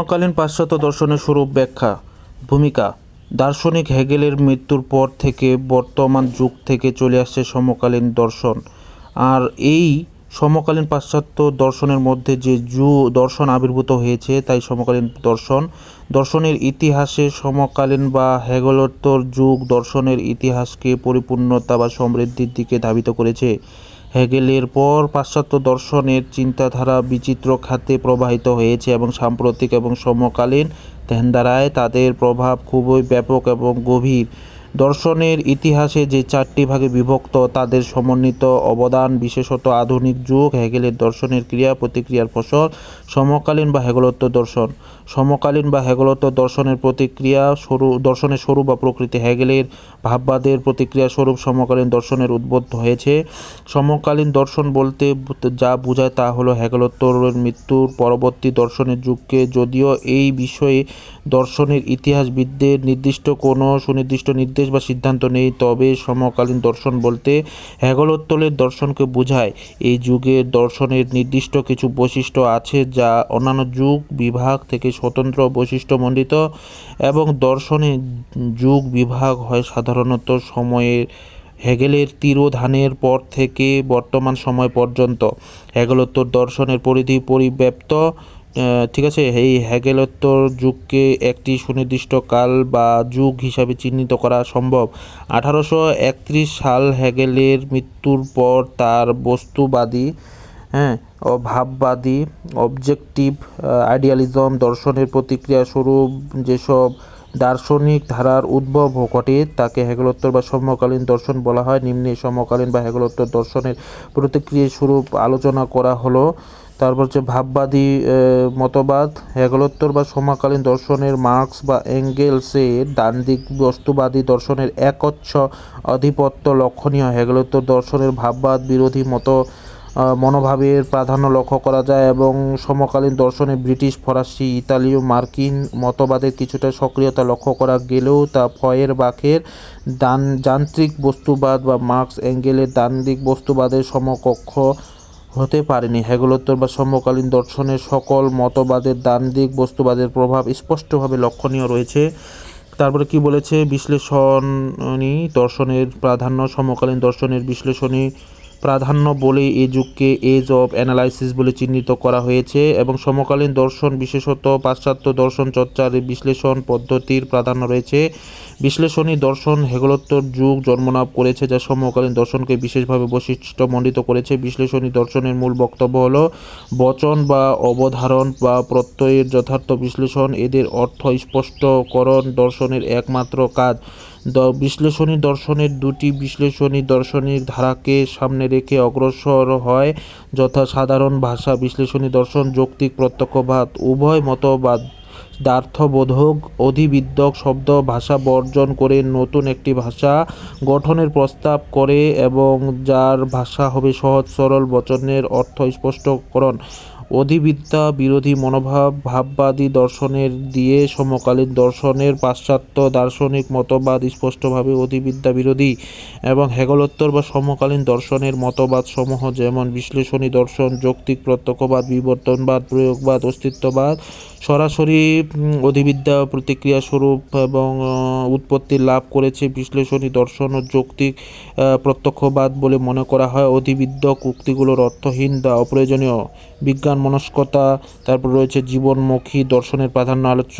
সমকালীন পাশ্চাত্য দর্শনের স্বরূপ ব্যাখ্যা ভূমিকা। দার্শনিক হেগেলের মৃত্যুর পর থেকে বর্তমান যুগ থেকে চলে আসছে সমকালীন দর্শন। আর এই সমকালীন পাশ্চাত্য দর্শনের মধ্যে যে যু, দর্শন আবির্ভূত হয়েছে, তাই সমকালীন দর্শন। দর্শনের ইতিহাসে সমকালীন বা হেগেলোত্তর যুগ দর্শনের ইতিহাসকে পরিপূর্ণতা বা সমৃদ্ধির দিকে ধাবিত করেছে। হেগেলের পর পাশ্চাত্য দর্শনের চিন্তাধারা বিচিত্র খাতে প্রবাহিত হয়েছে এবং সাম্প্রতিক এবং সমকালীন ধ্যানধারায় তাদের প্রভাব খুবই ব্যাপক এবং গভীর। দর্শনের ইতিহাসে যে চারটি ভাগে বিভক্ত, তাদের সমন্বিত অবদান, বিশেষত আধুনিক যুগ, হেগেলের দর্শনের ক্রিয়া, প্রতিক্রিয়ার ফসল, সমকালীন বা হেগলত্ব দর্শন। সমকালীন বা হেগেলোত্তর দর্শনের প্রতিক্রিয়া স্বরূপ, দর্শনের স্বরূপ বা প্রকৃতি হেগেলের ভাববাদের প্রতিক্রিয়া স্বরূপ সমকালীন দর্শনের উদ্বুদ্ধ হয়েছে। সমকালীন দর্শন বলতে যা বোঝায় তা হলো হেগেলোত্তরের মৃত্যুর পরবর্তী দর্শনের যুগকে। যদিও এই বিষয়ে দর্শনের ইতিহাসবিদদের নির্দিষ্ট কোনো সুনির্দিষ্ট নির্দেশ বা সিদ্ধান্ত নেই, তবে সমকালীন দর্শন বলতে হেগেলোত্তরের দর্শনকে বোঝায়। এই যুগের দর্শনের নির্দিষ্ট কিছু বৈশিষ্ট্য আছে যা অন্যান্য যুগ, বিভাগ থেকে স্বতন্ত্র বৈশিষ্ট্যমণ্ডিত এবং দর্শনে যুগ, বিভাগ হয় সাধারণত সময়ের হেগেলের তিরোধানের পর থেকে বর্তমান সময় পর্যন্ত। হেগলোত্তর দর্শনের পরিধি পরিব্যাপ্ত ঠিক আছে, এই হ্যাগেলোত্তর যুগকে একটি সুনির্দিষ্ট কাল বা যুগ হিসাবে চিহ্নিত করা সম্ভব। আঠারোশো একত্রিশ সাল হ্যাগেলের মৃত্যুর পর তার বস্তুবাদী হ্যাঁ অভাববাদী ভাববাদী অবজেক্টিভ আইডিয়ালিজম দর্শনের প্রতিক্রিয়া স্বরূপ যেসব দার্শনিক ধারার উদ্ভব ঘটে, তাকে হেগলোত্তর বা সমকালীন দর্শন বলা হয়। নিম্নে সমকালীন বা হেগলোত্তর দর্শনের প্রতিক্রিয়া স্বরূপ আলোচনা করা হলো। তারপর হচ্ছে ভাববাদী মতবাদ, হেগলোত্তর বা সমকালীন দর্শনের মার্কস বা এঙ্গেলসের ডানদিক বস্তুবাদী দর্শনের একচ্ছ আধিপত্য লক্ষণীয়। হেগলোত্তর দর্শনের ভাববাদ, বিরোধী মতো মনোভাবের প্রাধান্য লক্ষ্য করা যায় এবং সমকালীন দর্শনে ব্রিটিশ, ফরাসি ইতালীয় মার্কিন মতবাদের কিছুটা সক্রিয়তা লক্ষ্য করা গেলেও তা ফয়ের বাখের দান, যান্ত্রিক বস্তুবাদ বা মার্কস এঙ্গেলের দান্দিক বস্তুবাদের সমকক্ষ হতে পারেনি। হেগেলোত্তর বা সমকালীন দর্শনের সকল মতবাদের দান্দিক বস্তুবাদের প্রভাব স্পষ্টভাবে লক্ষণীয় রয়েছে। তারপরে কি বলেছে? বিশ্লেষণী দর্শনের প্রাধান্য, সমকালীন দর্শনের বিশ্লেষণী প্রাধান্য বলে এ যুগকে এজ অফ অ্যানালাইসিস বলে চিহ্নিত করা হয়েছে এবং সমকালীন দর্শন, বিশেষত পাশ্চাত্য দর্শন চর্চার বিশ্লেষণ পদ্ধতির প্রাধান্য রয়েছে। বিশ্লেষণী দর্শন, হেগেলোত্তর যুগ জন্মলাভ করেছে, যা সমকালীন দর্শনকে বিশেষভাবে বৈশিষ্ট্যমণ্ডিত করেছে। বিশ্লেষণী দর্শনের মূল বক্তব্য হল, বচন বা অবধারণ বা প্রত্যয়ের যথার্থ বিশ্লেষণ, এদের অর্থ স্পষ্টকরণ, দর্শনের একমাত্র কাজ। দ, বিশ্লেষণী দর্শনের দুটি বিশ্লেষণী দর্শনিক ধারাকে সামনে রেখে অগ্রসর হয় যথা সাধারণ ভাষা। বিশ্লেষণী দর্শন, যৌক্তিক, প্রত্যক্ষবাদ, উভয় মতবাদ। দ্বার্থবোধক অধিবিদ্যক শব্দ ভাষা বর্জন করে নতুন একটি ভাষা গঠনের প্রস্তাব করে এবং যার ভাষা হবে সহজ, সরল বচনের অর্থ স্পষ্টকরণ। অধিবিদ্যা বিরোধী মনোভাব, ভাববাদী দর্শনের দিয়ে সমকালীন দর্শনের পাশ্চাত্য দার্শনিক মতবাদ স্পষ্টভাবে অধিবিদ্যা বিরোধী এবং হেগলোত্তর বা সমকালীন দর্শনের মতবাদ সমূহ যেমন বিশ্লেষণী দর্শন, যৌক্তিক প্রত্যক্ষবাদ, বিবর্তনবাদ, প্রয়োগবাদ, অস্তিত্ববাদ সরাসরি অধিবিদ্যা প্রতিক্রিয়া স্বরূপ এবং উৎপত্তি লাভ করেছে বিশ্লেষণী দর্শন ও যৌক্তিক প্রত্যক্ষবাদ বলে মনে করা হয়। অধিবিদ্যক উক্তিগুলোর অর্থহীন বা অপ্রয়োজনীয়। বিজ্ঞান, মনস্কতা, তারপর রয়েছে জীবনমুখী দর্শনের প্রাধান্য আলোচ্য।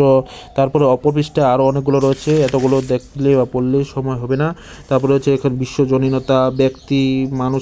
তারপরে অপর পৃষ্ঠে আরও অনেকগুলো রয়েছে। এতগুলো দেখলে বা পড়লে সময় হবে না। তারপরে হচ্ছে এখানে বিশ্বজনীনতা, ব্যক্তি, মানুষ